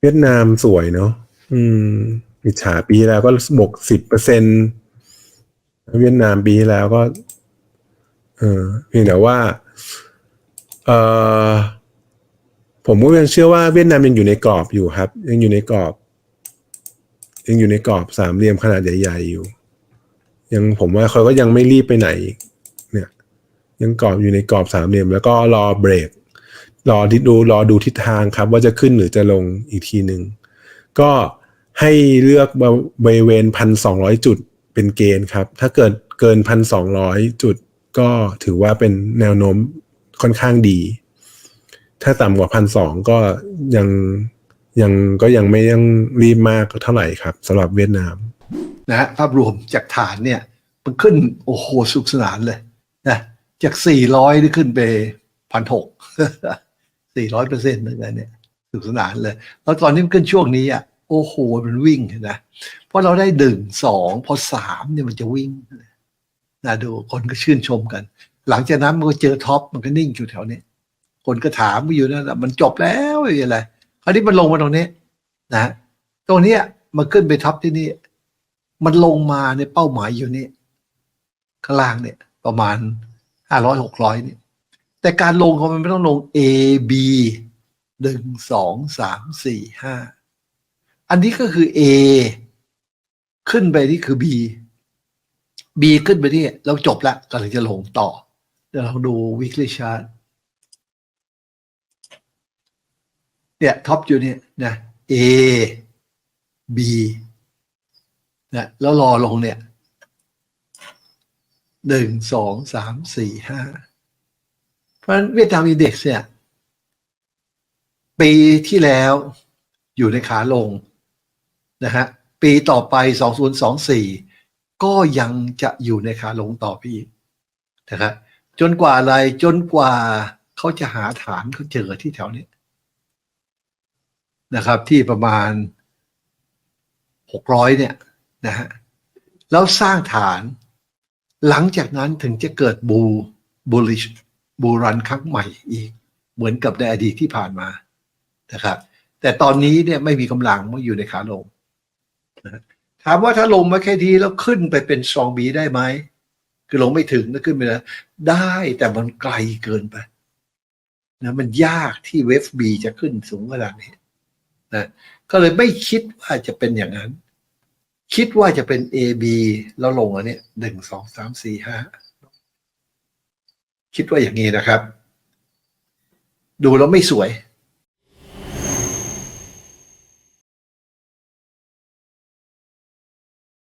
เวียดนามสวยเนาะอืมอิจฉาปีแล้วก็บวกสิบเปอร์เซ็นเวียดนามปีแล้วก็ เออเพียงแต่ว่า เออผมก็ยังเชื่อว่าเวียดนามยังอยู่ในกรอบอยู่ครับ ยังอยู่ในกรอบ ยังอยู่ในกรอบสามเหลี่ยมขนาดใหญ่ๆอยู่ ยังผมว่าเขาก็ยังไม่รีบไปไหน เนี่ย ยังกรอบอยู่ในกรอบสามเหลี่ยมแล้วก็รอเบรก รอทิดูรอดูทิศทางครับ ว่าจะขึ้นหรือจะลงอีกทีหนึ่งก็ให้เลือกบริเวณพันสองร้อยจุดเป็นเกณฑ์ครับ ถ้าเกิดเกินพันสองร้อยจุด ก็ถือว่าเป็นแนวโน้มค่อนข้างดี ถ้าต่ำกว่าพันสองก็ยังยังก็ยังไม่ยังรีบมากเท่าไหร่ครับสำหรับเวียดนามนะฮะภาพรวมจากฐานเนี่ย มันขึ้นโอ้โหสุขสนานเลยนะจาก400นี่ขึ้นไปพันหก 400เปอร์เซ็นต์นึงนะเนี่ยสุขสนานเลย แล้วตอนนี้มันขึ้นช่วงนี้อะโอ้โหมันวิ่งนะเพราะเราได้ดึงสองพอสามเนี่ยมันจะวิ่งนะดูคนก็ชื่นชมกัน หลังจากนั้นมันก็เจอท็อปมันก็นิ่งอยู่แถวนี้ คนก็ถามมาอยู่นั่นแหละมันจบแล้วไม่มีอะไรคราวนี้มันลงมาตรงนี้นะตรงนี้มันขึ้นไปท็อปที่นี่ มันลงมาในเป้าหมายอยู่นี่ข้างล่างเนี่ย ประมาณห้าร้อยหกร้อยเนี่ย แต่การลงของมันไม่ต้องลง A B หนึ่งสองสามสี่ห้าอันนี้ก็คือ A ขึ้นไปนี่คือ B B ขึ้นไปนี่เราจบละกำลังจะลงต่อ เดี๋ยวเราดู weekly chart เนี่ยท็อปอยู่เนี่ยนะ A B นะแล้วรอลงเนี่ยหนึ่งสองสามสี่ห้า เพราะฉะนั้นเวียดนามอินเด็กซ์เนี่ย ปีที่แล้วอยู่ในขาลงนะฮะปีต่อไป 2024 ก็ยังจะอยู่ในขาลงต่อพี่นะครับจนกว่าอะไรจนกว่าเขาจะหาฐานเขาเจอที่แถวนี้นะครับ ที่ประมาณ 600 เนี่ยนะฮะแล้วสร้างฐาน หลังจากนั้นถึงจะเกิดบูบูลิช บูรันครั้งใหม่อีก เหมือนกับในอดีตที่ผ่านมานะครับ แต่ตอนนี้เนี่ยไม่มีกำลังเมื่ออยู่ในขาลงนะถามว่าถ้าลงมาแค่ทีแล้วขึ้นไปเป็นซองบีได้ไหมคือลงไม่ถึงนะขึ้นไปแล้วได้แต่มันไกลเกินไปนะมันยากที่เวฟบีจะขึ้นสูงขนาดนี้นะก็เลยไม่คิดว่าจะเป็นอย่างนั้น คิดว่าจะเป็น A B แล้วลงอันนี้หนึ่งสองสามสี่ห้า คิดว่าอย่างนี้นะครับ ดูแล้วไม่สวย